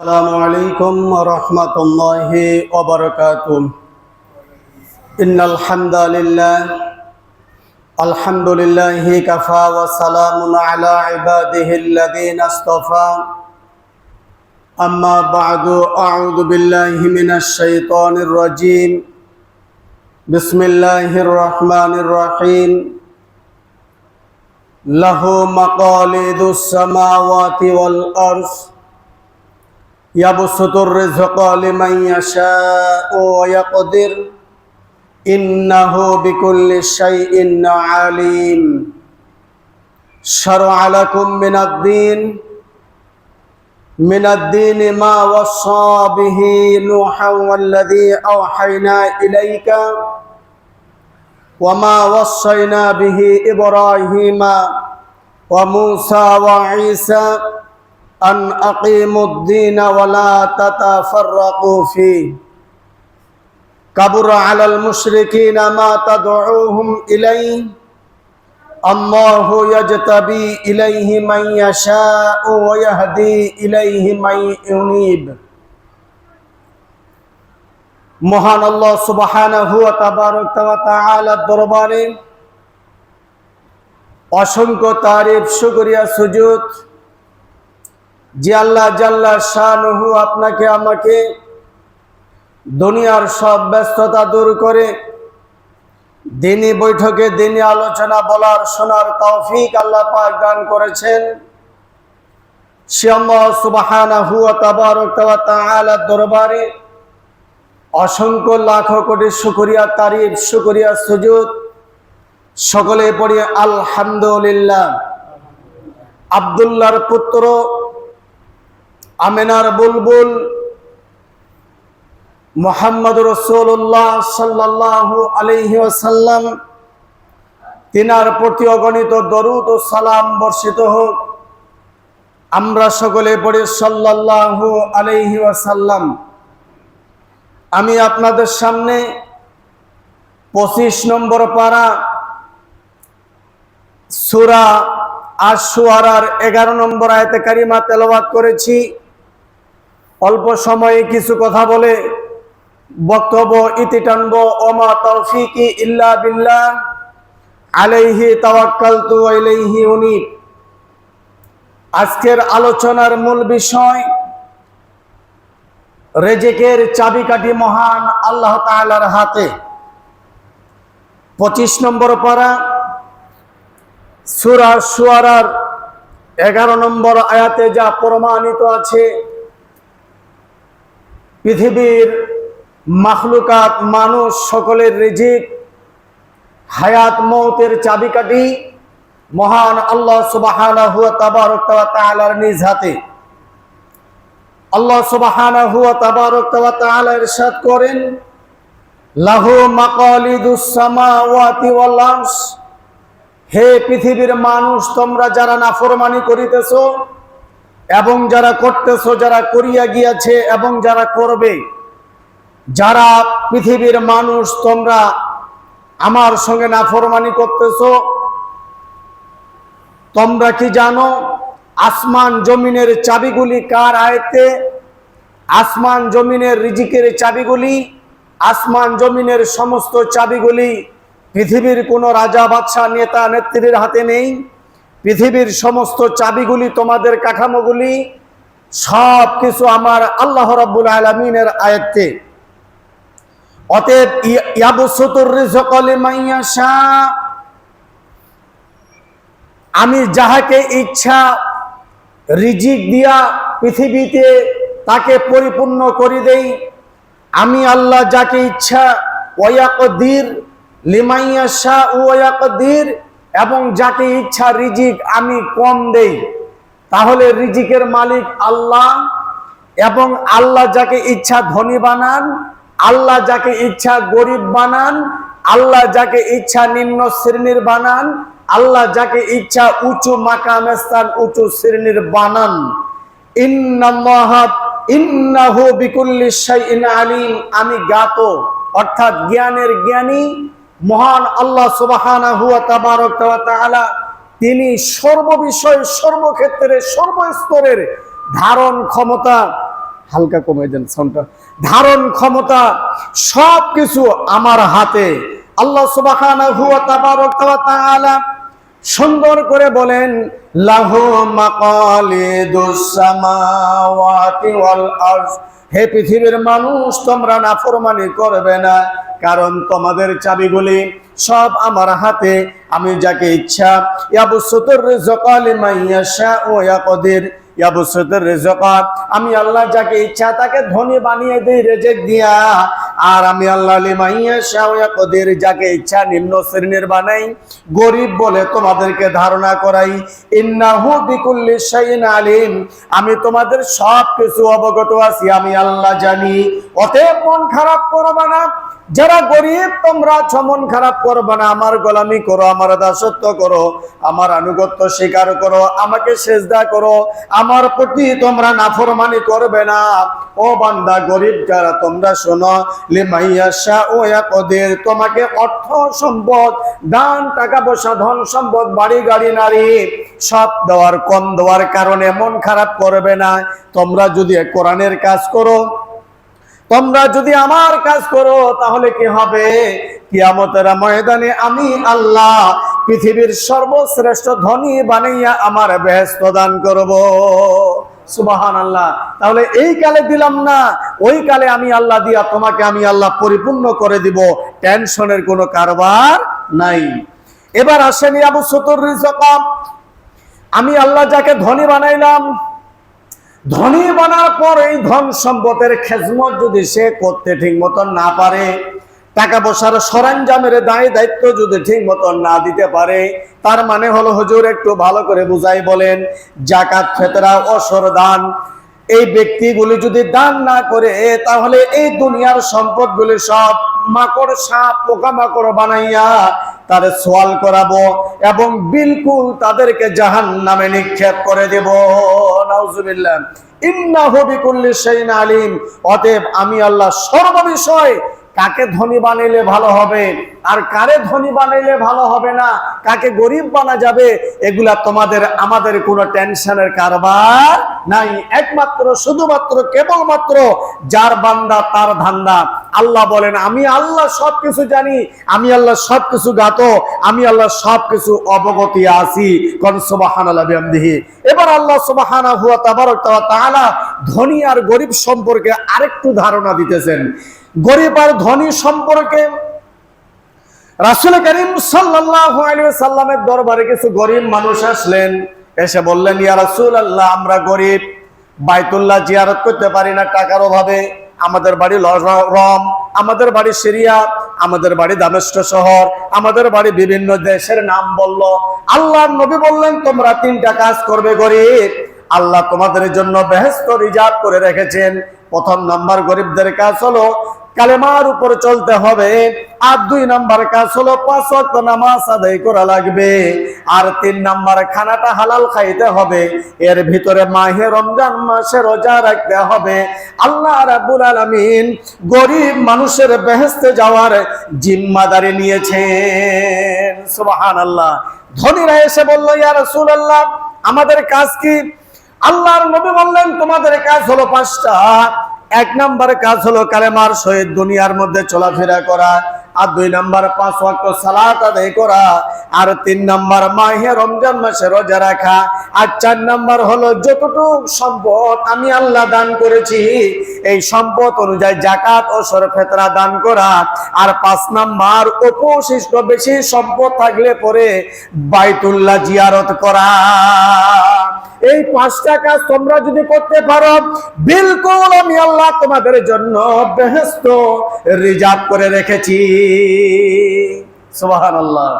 السلام عليكم ورحمة الله وبركاته إن الحمد لله الحمد لله كفى وسلام على عباده الذين اصطفى أما بعد أعوذ بالله من الشيطان الرجيم بسم الله الرحمن الرحيم له مقاليد السماوات والأرض يبسط الرزق لمن يشاء ويقدر إنه بكل شيء عليم شرع لكم من الدين من الدين ما وصى به نوحا والذي أوحينا إليك وما وصينا به إبراهيم وموسى وعيسى أن أقيموا الدين ولا تتفرقوا فيه كبر على المشركين ما تدعوهم إليه الله يجتبي إليه من يشاء ويهدي إليه من ينيب মহান আল্লাহ সুবহানাহু ওয়া তাবারক ওয়া তাআলা দরবারে অসংখ্য তারিফ শুকরিয়া সুজুদ যে আল্লাহ জাল্লা শাহনহু আপনাকে আমাকে দুনিয়ার সব ব্যস্ততা দূর করে দিনী বৈঠকে দিনী আলোচনা বলার শোনার তৌফিক আল্লাহ পাক দান করেছেন। সে আল্লাহ সুবহানাহু ওয়া তাবারক ওয়া দরবারে অসংখ্য লাখ কোটি শুকরিয়া, তারিফ, শুকরিয়া, সুজুদ সকলে পড়ি আলহামদুলিল্লাহ। আব্দুল্লাহর পুত্র আমেনার বুলবুল মোহাম্মদ রসুল্লাহ সাল্লাহ আলহি ওসাল্লাম তিনার প্রতি অগণিত দরুদ ও সালাম বর্ষিত হোক। আমরা সকলে পড়ি সাল্লাহ আলহি ওয়াসাল্লাম। আমি আপনাদের সামনে পঁচিশ নম্বর পাড়া সুরা আশুয়ারার এগারো নম্বর আয়তে কারিমা তেলাবাদ করেছি। অল্প সময়ে কিছু কথা বলে বক্তব্য ইতি টানব ওমা তৌফিকি ইল্লা বিল্লাহ। আলাইহি তাওয়াক্কালতু আলাইহি উনিব। আজকের আলোচনার মূল বিষয়, রেজেকের চাবিকাঠি মহান আল্লাহ তাআলার হাতে। পঁচিশ নম্বর পারা, সুরা সুয়ারার এগারো নম্বর আয়াতে যা প্রমাণিত আছে পৃথিবীর মাখলুকাত মানুষ সকলের রিজিক, হায়াত মৌতের চাবিকাঠি, মহান আল্লাহ তাবারক ওয়া তাআলার নিজ হাতে। আল্লাহ তাবারক ওয়া তাআলা ইরশাদ করেন, লাহু হে পৃথিবীর মানুষ, তোমরা যারা নাফরমানি করিতেছ এবং যারা করতেছ, যারা করিয়া গিয়াছে এবং যারা করবে, যারা পৃথিবীর মানুষ, তোমরা আমার সঙ্গে নাফরমানি করতেছ, তোমরা কি জানো আসমান জমিনের চাবিগুলি কার আয়তে আসমান জমিনের রিজিকের চাবিগুলি, আসমান জমিনের সমস্ত চাবিগুলি পৃথিবীর কোনো রাজা, বাদশাহ, নেতা নেত্রীর হাতে নেই। পৃথিবীর সমস্ত চাবিগুলি, তোমাদের কাঠামোগুলি সব কিছু আমার আল্লাহ রব্বুল আলমিনের আয়ত্তে অতএব আমি যাহাকে ইচ্ছা রিজিক দিয়া পৃথিবীতে তাকে পরিপূর্ণ করে দেই। আমি আল্লাহ যাকে ইচ্ছা ওয়াকদির লিমাইয়া শাহ ওয়াকদির এবং যাকে ইচ্ছা রিজিক আমি কম দেই, তাহলে রিজিকের মালিক আল্লাহ। এবং আল্লাহ যাকে ইচ্ছা ধনী বানান, আল্লাহ যাকে ইচ্ছা গরিব বানান, আল্লাহ যাকে ইচ্ছা নিম্ন শ্রেণির বানান, আল্লাহ যাকে ইচ্ছা উঁচু মাকাম স্থান, উঁচু শ্রেণির বানান। আমি জ্ঞাত, অর্থাৎ জ্ঞানের জ্ঞানী মহান আল্লাহ সুবহানাহু ওয়া তাবারক তাআলা তিনি সর্ববিষয় সর্বক্ষেত্রে সর্বস্তরের ধারণ ক্ষমতা, হালকা কমে দেন সাউন্ডটা ধারণ ক্ষমতা সব কিছু আমার হাতে। আল্লাহ সুবহানাহু ওয়া তাবারক তাআলা সুন্দর করে বলেন হে পৃথিবীর মানুষ, তোমরা নাফরমানি করবে না। কারণ তোমাদের চাবিগুলি সব আমার হাতে। আমি যাকে ইচ্ছা রিজকা আমি আল্লাহ যাকে ইচ্ছা তাকে ধনী বানিয়ে দেই, রেজেক দিয়া। আর আমি আল্লাহ লিমান ইয়াশা ও ইয়াকদির যাকে ইচ্ছা নিম্ন শ্রেণির বানাই। গরিব বলে তোমাদেরকে ধারণা করাই, ইন্নাহু বিকুল্লি শাইইন আলিম। আমি তোমাদের সব কিছু অবগত আছি, আমি আল্লাহ জানি। অতএব মন খারাপ করবে না। যারা গরিব, তোমরা ছমন খারাপ করবে না। আমার গোলামি করো, আমার দাসত্ব করো, আমার আনুগত্য স্বীকার করো, আমাকে সেজদা করো। আমার প্রতি তোমরা নাফরমানি করবে না। ও বান্দা, গরিব যারা, তোমরা শোনো লিমাইয়াশা ও ইয়াকদির, তোমাকে অর্থ সম্পদ, দান, টাকা পয়সা, ধন সম্পদ, বাড়ি, গাড়ি, নারী, সব দেওয়ার, কম দেওয়ার কারণে মন খারাপ করবে না। তোমরা যদি কোরআনের কাজ করো তোমরা যদি আমার কাজ করো, তাহলে কি হবে? কিয়ামতের ময়দানে আমি আল্লাহ পৃথিবীর সর্বশ্রেষ্ঠ ধনী বানাইয়া আমার বেহেস্ত দান করব। সুবাহান আল্লাহ তাহলে এই কালে দিলাম না, ওই কালে আমি আল্লাহ দিয়া, তোমাকে আমি আল্লাহ পরিপূর্ণ করে দিব। টেনশনের কোনো কারবার নাই। এবার আসেনি আবু সতর আমি আল্লাহ যাকে ধনী বানাইলাম ধনী বানার পর এই ধন সম্পদের খেজমত যদি সে করতে ঠিক মতন না পারে, টাকা পয়সার সরঞ্জামের দায় দায়িত্ব যদি ঠিক মতন না দিতে পারে, তার মানে হলো হুজুর একটু ভালো করে বুঝাই বলেন জাকাত ফেতরা, অসর, দান, এই ব্যক্তিগুলি যদি দান না করে, তাহলে এই দুনিয়ার সম্পদগুলি সব মাকড়, সাপ, পোকামাকড় বানাইয়া তারে সোয়াল করাবো এবং বিলকুল তাদেরকে জাহান নামে নিক্ষেপ করে দেব। নাউজুবিল্লাহ। অতএব আমি আল্লাহ সর্ববিষয় কাকে ধনী বানাইলে ভালো হবে আর কারে ধনী বানাইলে ভালো হবে না, কাকে গরিব বানা যাবে, এগুলা তোমাদের, আমাদের কোনো টেনশনের কারবার নাই। একমাত্র, শুধুমাত্র, কেবলমাত্র যার বান্দা তার ধান্দা। আল্লাহ বলেন, আমি আল্লাহ সবকিছু জানি, আমি আল্লাহ সবকিছু গাত আমি আল্লাহ সবকিছু অবগতি আছি। কোন বিহামদিহি। এবার আল্লাহ সুবহানাহু ওয়া তাবারক ওয়া তাআলা ধনী আর গরিব সম্পর্কে আরেকটু ধারণা দিতেছেন। গরিব আর ধনী সম্পর্কে রাসুল করিম সাল্লাল্লাহু আলাইহি সাল্লামের দরবারে কিছু গরিব মানুষ আসলেন। এসে বললেন, ইয়া রাসূল আল্লাহ আমরা গরিব। বাইতুল্লাহ জিয়ারত করতে পারি না টাকার অভাবে। আমাদের বাড়ি রম, আমাদের বাড়ি সিরিয়া, আমাদের বাড়ি দামেস্ক শহর, আমাদের বাড়ি বিভিন্ন দেশের নাম বলল। আল্লাহ নবী বললেন, তোমরা তিনটা কাজ করবে গরিব। আল্লাহ তোমাদের জন্য বেহেস্ত রিজার্ভ করে রেখেছেন। প্রথম নম্বর গরিবদের কাজ হলো কালেমার উপর চলতে হবে। আর দুই নাম্বার কাজ হলো পাঁচ ওয়াক্ত নামাজ আদায় করা লাগবে। আর তিন নাম্বার খানাটা হালাল খাইতে হবে। এর ভিতরে মাহে রমজান মাসে রোজা রাখতে হবে। আল্লাহ রাব্বুল আলামিন গরিব মানুষের বেহেস্তে যাওয়ার জিম্মাদারি নিয়েছেন। সুবহানাল্লাহ। ধনীরা এসে বলল, ইয়া রাসূলুল্লাহ, আমাদের কাজ কি? আল্লাহর নবী বললেন, তোমাদের কাজ হলো পাঁচটা। এক নাম্বার কাজ হলো কালেমার সহিত দুনিয়ার মধ্যে চলাফেরা করা, আর দুই নাম্বার পাঁচ ওয়াক্ত সালাত আদায় করা, আর তিন নাম্বার মাহে রমজান মাসে রোজা রাখা, আর চার নাম্বার হলো যতটুকু সম্পদ আমি আল্লাহ দান করেছি, এই সম্পদ অনুযায়ী জাকাত ও সরফেতরা দান করা, আর পাঁচ নাম্বার উপশিষ্ট বেশি সম্পদ থাকলে পরে বাইতুল্লাহ জিয়ারত করা। এই পাঁচটা কাজ তোমরা যদি করতে পারো, বিলকুল আমি আল্লাহ তোমাদের জন্য বেহস্ত রিজার্ভ করে রেখেছি। সুবহানাল্লাহ।